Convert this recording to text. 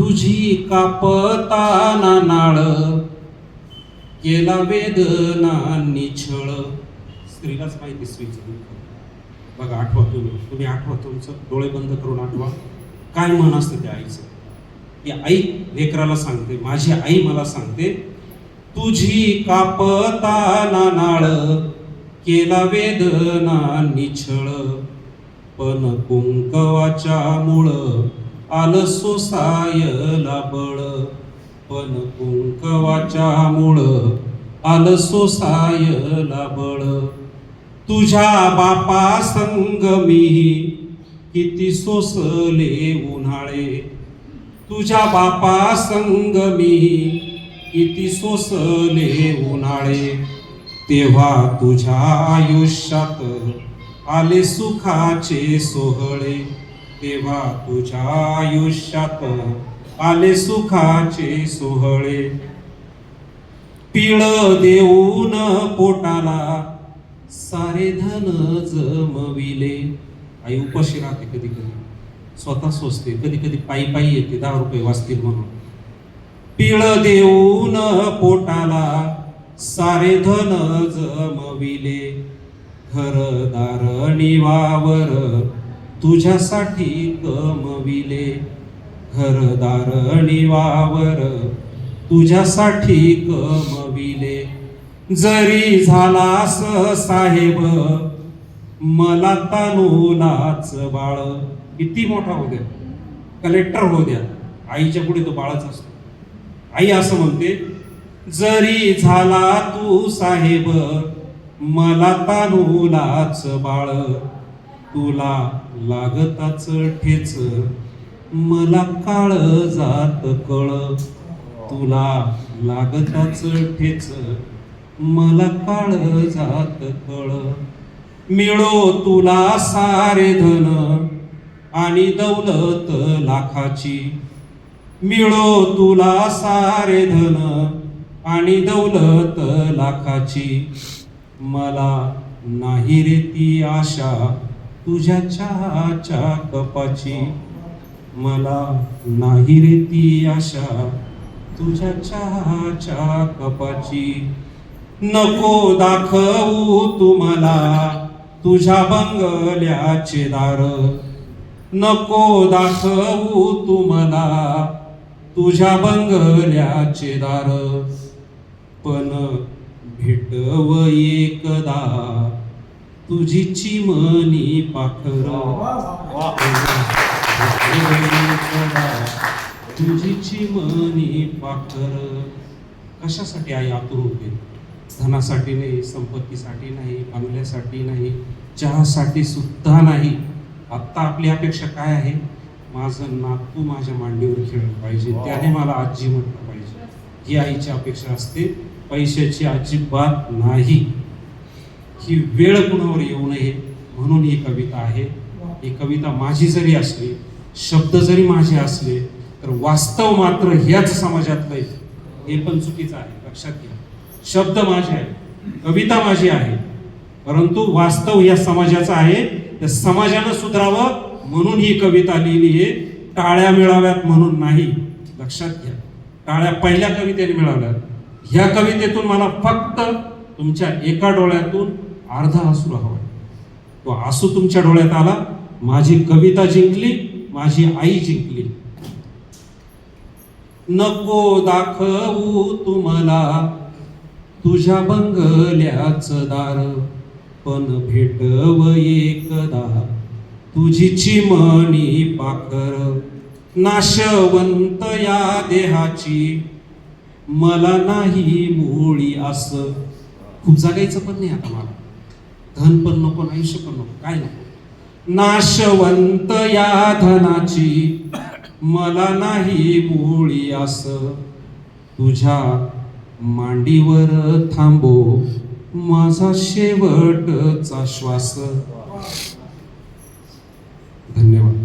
तुझी कापताना नाळ केला वेदना निछळ. स्त्रीलाच माहिती स्त्रीचं बघा आठवा तुम्ही. तुम्ही आठवा तुमचं. डोळे बंद करून आठवा. काय मन असतं त्या आईचं? ती आई लेकराला सांगते माझी आई मला सांगते तुझी कापताना नाळ केला वेदना निछळ. पण कुंकवाच्या मुळ आलं सोसायला बळ पण कुंकवाच्या मुळ आलं सोसायला बळ तुझ्या बापा संग मी किती सोसले उन्हाळे. तुझ्या बापा संग मी किती सोसले उन्हाळे. तेव्हा तुझ्या आयुष्यात आले सुखाचे सोहळे. तेव्हा तुझ्या आयुष्यात आले सुखाचे सोहळे. पिळ देऊन पोटाला सारे धन जमविले. आई उपाशी राहते कधी कधी स्वतः सोसते. कधी कधी पायी पायी येते. दहा रुपये वाचतील म्हणून. पिळ देऊन पोटाला सारे धन जमविले. घरदार निवावर तुझ्यासाठी गमविले. घरदार निवावर तुझ्यासाठी गमविले. जरी झालास साहेब मला तानूलाच बाळ किती मोठा हो द्या. कलेक्टर हो द्या. आईच्या पुढे तो बाळच असतो. आई असं म्हणते जरी झाला तू साहेब मला तानूलाच बाळ तुला लागताच ठेच. मला काळ जात कळ. तुला लागताच ठेच. मला काळ जात कळ. मिळो तुला सारे धन आणि दौलत लाखाची. मिळो तुला सारे धन आणि दौलत लाखाची. मला नाही रे ती आशा. तुझ्या चहाच्या कपाची. मला नाही रे ती आशा. तुझ्या चहाच्या कपाची. नको दाखवू तुम्हाला. तुझ्या बंगल्याचे दार. नको दाखवू तुम्हाला. तुझ्या बंगल्याचे दार. पण भेटव एकदा. तुझी चिमणी पाखर. तुझी चिमणी पाखर. कशासाठी आई आतुर होते? धनासाठी नाही संपत्तीसाठी नाही बंगल्यासाठी नाही चहासाठी सुद्धा नाही. आत्ता आपली अपेक्षा काय आहे? माझं नातू माझ्या मांडीवर खेळलं पाहिजे. त्याने मला आजी म्हटलं पाहिजे. ही आईची अपेक्षा असते. पैशाची अजिबात नाही. ही वेळ कुणावर येऊ नये म्हणून ही कविता आहे. ही कविता माझी जरी असली शब्द जरी माझे असले तर वास्तव मात्र ह्याच समाजातलं आहे. हे पण चुकीचं आहे. लक्षात घ्या. शब्द माझे आहे कविता माझी आहे परंतु वास्तव या समाजाचं आहे. त्या समाजानं सुधारावं म्हणून ही कविता लिहिली आहे. टाळ्या मिळाव्यात म्हणून नाही. लक्षात घ्या. टाळ्या पहिल्या कवितेने मिळाव्यात ह्या कवितेतून मला फक्त तुमच्या एका डोळ्यातून अर्धा आसू हवा तो आसू तुमच्या डोळ्यात आला माझी कविता जिंकली माझी आई जिंकली. नको दाखवू तुम्हाला तुझ्या बंगल्याच दार पण भेटव एकदा तुझी चिमणी पाखर. नाशवंत या देहाची मला नाही मुळी असं. खूप जागायचं पण नाही आता मला. धन पण नको आणि आयुष्य पण नको काय नको? नाशवंत या धनाची मला नाही मुळी अस. तुझ्या मांडीवर थांबो माझा शेवटचा श्वास. धन्यवाद.